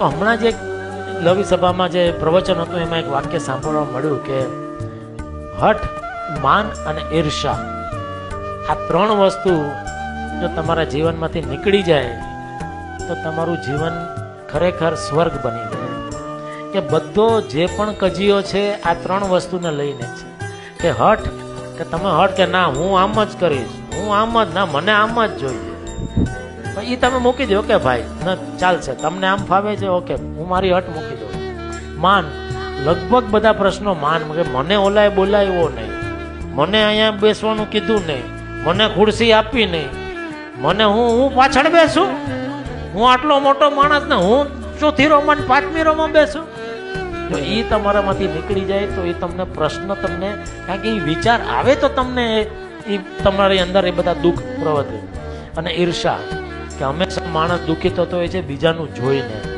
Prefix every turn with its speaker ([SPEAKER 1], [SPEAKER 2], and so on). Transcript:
[SPEAKER 1] હમણાં જે નવી સભામાં જે પ્રવચન હતું, એમાં એક વાક્ય સાંભળવા મળ્યું કે, હઠ, માન અને ઈર્ષા આ ત્રણ વસ્તુ જો તમારા જીવનમાંથી નીકળી જાય, તો તમારું જીવન ખરેખર સ્વર્ગ બની જાય. કે બધો જે પણ કજીયો છે, આ ત્રણ વસ્તુને લઈને છે. કે હઠ, કે તમે હઠ કે ના, હું આમ જ કરીશ, હું આમ જ ના, મને આમ જ જોઈએ. એ તમે મૂકી દો કે ભાઈ? ના, ચાલશે. તમને આમ ફાવે છે, ઓકે. હું મારી હટ મૂકી દઉં. માન. લગભગ બધા પ્રશ્નો માન. મને ઓલાય બોલાવ્યો નહીં. મને અહીંયા બેસવાનું કીધું નહીં. મને ખુરશી આપી નહીં. મને હું હું પાછળ બેસું? હું આટલો મોટો માણસ ને હું ચોથી રોમાં પાંચમી રોમાં બેસું? જો એ તમારામાંથી નીકળી જાય તો એ તમને પ્રશ્ન તમને, કારણ કે એ વિચાર આવે તો તમને એ તમારી અંદર એ બધા દુઃખ પ્રવર્તે. અને ઈર્ષા. કે હંમેશા માણસ દુઃખી થતો હોય છે બીજાનું જોઈને.